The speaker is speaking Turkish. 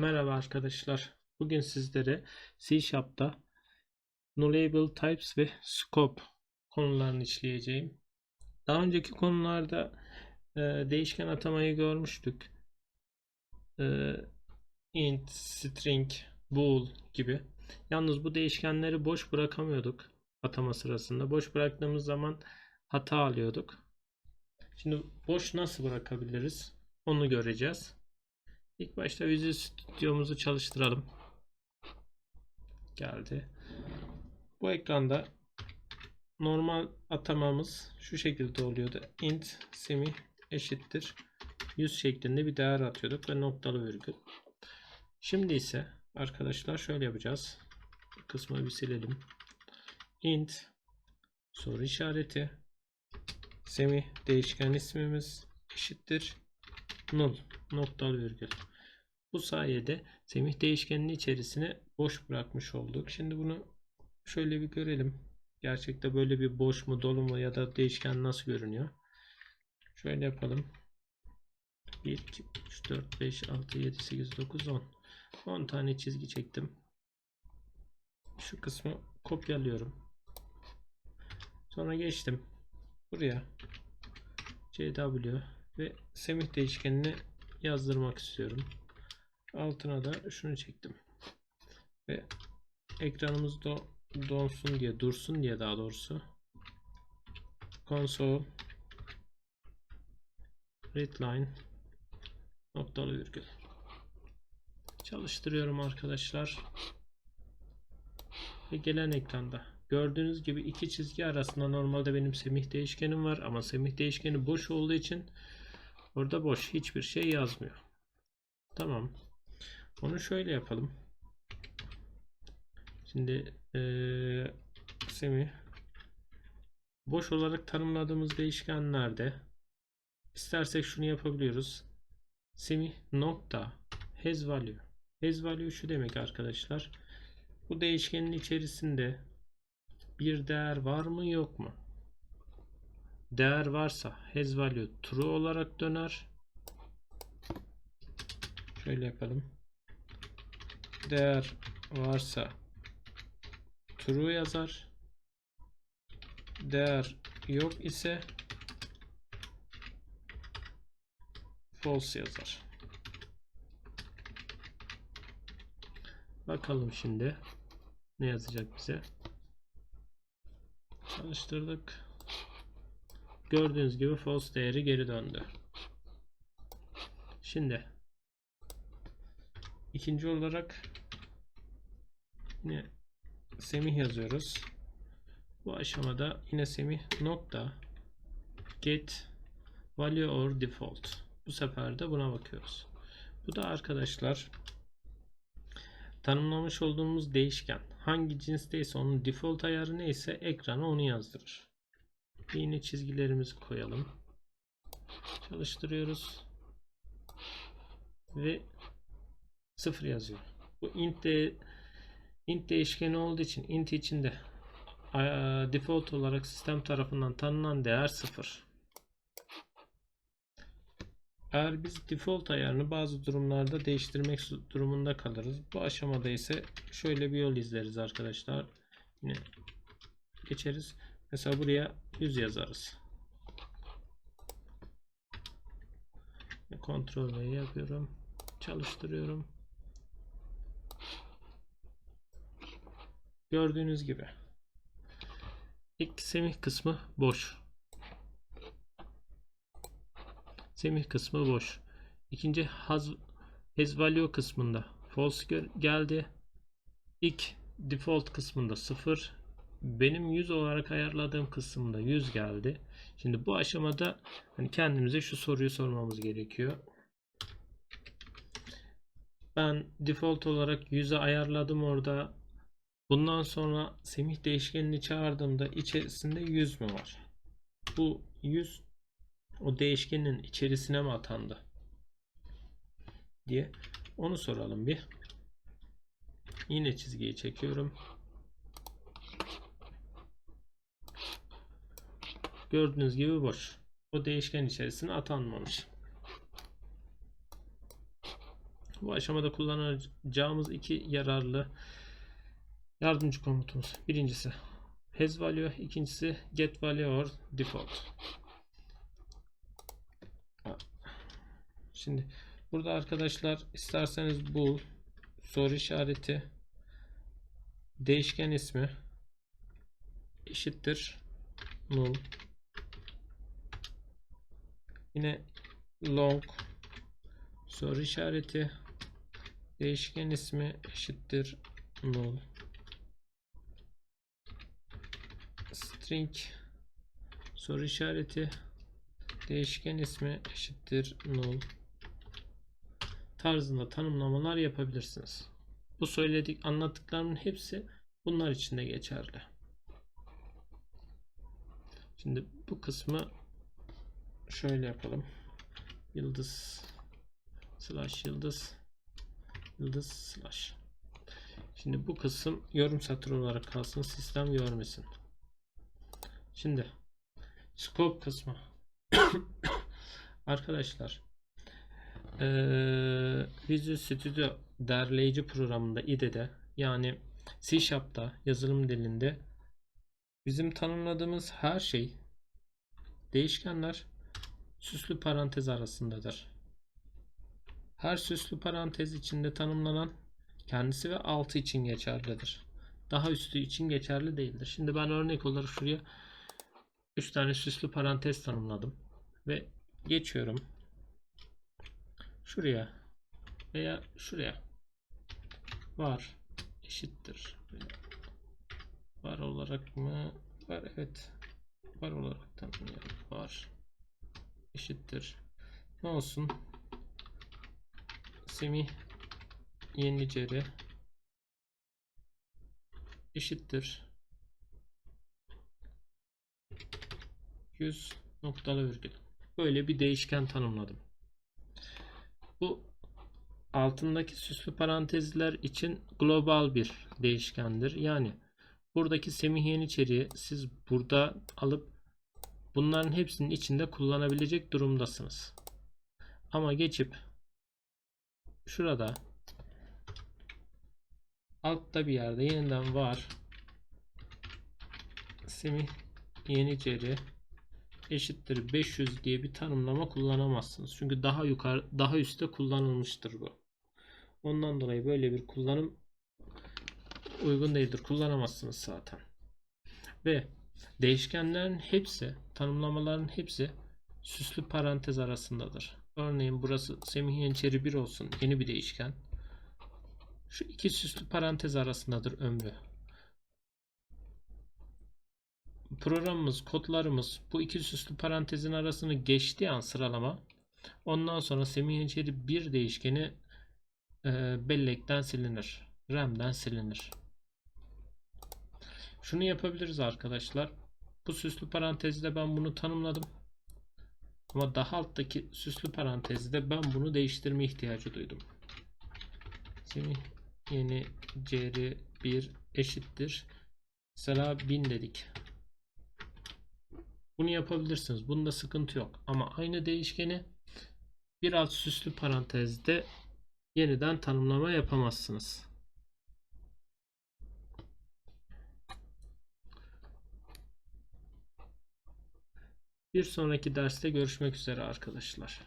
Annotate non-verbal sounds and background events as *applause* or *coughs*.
Merhaba arkadaşlar. Bugün sizlere C Sharp'ta Nullable Types ve Scope konularını işleyeceğim. Daha önceki konularda e, değişken atamayı görmüştük. E, int, string, bool gibi. Yalnız bu değişkenleri boş bırakamıyorduk atama sırasında. Boş bıraktığımız zaman hata alıyorduk. Şimdi boş nasıl bırakabiliriz? Onu göreceğiz. İlk başta Visual Studio'muzu çalıştıralım. Geldi. Bu ekranda normal atamamız şu şekilde oluyordu. int semi eşittir 100 şeklinde bir değer atıyorduk ve noktalı virgül. Şimdi ise arkadaşlar şöyle yapacağız. Bu kısmı bir silelim. int soru işareti semi değişken ismimiz eşittir null noktalı virgül. Bu sayede semih değişkeninin içerisine boş bırakmış olduk. Şimdi bunu şöyle bir görelim. Gerçekte böyle bir boş mu dolu mu ya da değişken nasıl görünüyor? Şöyle yapalım. 1, 2, 3, 4, 5, 6, 7, 8, 9, 10. 10 tane çizgi çektim. Şu kısmı kopyalıyorum. Sonra geçtim. Buraya CW ve semih değişkenini yazdırmak istiyorum. Altına da şunu çektim. Ve ekranımız do donsun diye, dursun diye daha doğrusu. Console readline noktalı virgül. Çalıştırıyorum arkadaşlar. Ve gelen ekranda gördüğünüz gibi iki çizgi arasında normalde benim semih değişkenim var ama semih değişkeni boş olduğu için orada boş hiçbir şey yazmıyor. Tamam. Onu şöyle yapalım. Şimdi ee, semi boş olarak tanımladığımız değişkenlerde istersek şunu yapabiliyoruz. Semi nokta has value. Has value şu demek arkadaşlar. Bu değişkenin içerisinde bir değer var mı yok mu? Değer varsa has value true olarak döner. Şöyle yapalım. Değer varsa true yazar. Değer yok ise false yazar. Bakalım şimdi ne yazacak bize. Çalıştırdık. Gördüğünüz gibi false değeri geri döndü. Şimdi ikinci olarak yine semih yazıyoruz. Bu aşamada yine semih nokta get value or default. Bu sefer de buna bakıyoruz. Bu da arkadaşlar tanımlamış olduğumuz değişken hangi cinsteyse onun default ayarı neyse ekrana onu yazdırır. Yine çizgilerimizi koyalım. Çalıştırıyoruz. Ve 0 yazıyor. Bu int de int değişkeni olduğu için int içinde default olarak sistem tarafından tanınan değer 0. Eğer biz default ayarını bazı durumlarda değiştirmek durumunda kalırız. Bu aşamada ise şöyle bir yol izleriz arkadaşlar. Yine geçeriz. Mesela buraya 100 yazarız. Kontrol yapıyorum. Çalıştırıyorum. Gördüğünüz gibi. İlk semih kısmı boş. Semih kısmı boş. İkinci has, has kısmında false geldi. İlk default kısmında 0. Benim 100 olarak ayarladığım kısımda 100 geldi. Şimdi bu aşamada hani kendimize şu soruyu sormamız gerekiyor. Ben default olarak 100'e ayarladım orada. Bundan sonra semih değişkenini çağırdığımda içerisinde 100 mü var? Bu 100 o değişkenin içerisine mi atandı? diye onu soralım bir. Yine çizgiyi çekiyorum. Gördüğünüz gibi boş. O değişken içerisine atanmamış. Bu aşamada kullanacağımız iki yararlı yardımcı komutumuz. Birincisi has value, ikincisi get value or default. Şimdi burada arkadaşlar isterseniz bul soru işareti değişken ismi eşittir null yine long soru işareti değişken ismi eşittir null string soru işareti değişken ismi eşittir null tarzında tanımlamalar yapabilirsiniz. Bu söyledik anlattıklarımın hepsi bunlar için de geçerli. Şimdi bu kısmı şöyle yapalım. Yıldız slash yıldız yıldız slash. Şimdi bu kısım yorum satırı olarak kalsın. Sistem görmesin. Şimdi scope kısmı. *coughs* Arkadaşlar ee, Visual Studio derleyici programında IDE'de yani C Sharp'ta yazılım dilinde bizim tanımladığımız her şey değişkenler süslü parantez arasındadır. Her süslü parantez içinde tanımlanan kendisi ve altı için geçerlidir. Daha üstü için geçerli değildir. Şimdi ben örnek olarak şuraya 3 tane süslü parantez tanımladım. Ve geçiyorum. Şuraya veya şuraya. Var. Eşittir. Var olarak mı? Var evet. Var olarak tanımlayalım var. Eşittir. Ne olsun? Semih Yeniceri eşittir 100 noktalı virgül böyle bir değişken tanımladım bu altındaki süslü parantezler için global bir değişkendir. Yani buradaki Semih Yeniçeri'yi siz burada alıp bunların hepsinin içinde kullanabilecek durumdasınız. Ama geçip şurada altta bir yerde yeniden var Semih Yeniçeri eşittir 500 diye bir tanımlama kullanamazsınız. Çünkü daha yukarı daha üstte kullanılmıştır bu. Ondan dolayı böyle bir kullanım uygun değildir. Kullanamazsınız zaten. Ve değişkenlerin hepsi, tanımlamaların hepsi süslü parantez arasındadır. Örneğin burası Semih Yeniçeri 1 olsun. Yeni bir değişken. Şu iki süslü parantez arasındadır ömrü programımız, kodlarımız bu iki süslü parantezin arasını geçtiği an sıralama ondan sonra Semih Yeniçeri bir değişkeni e, bellekten silinir. RAM'den silinir. Şunu yapabiliriz arkadaşlar. Bu süslü parantezde ben bunu tanımladım. Ama daha alttaki süslü parantezde ben bunu değiştirme ihtiyacı duydum. Semih yeni cr 1 eşittir. Mesela 1000 dedik. Bunu yapabilirsiniz. Bunda sıkıntı yok. Ama aynı değişkeni bir alt süslü parantezde yeniden tanımlama yapamazsınız. Bir sonraki derste görüşmek üzere arkadaşlar.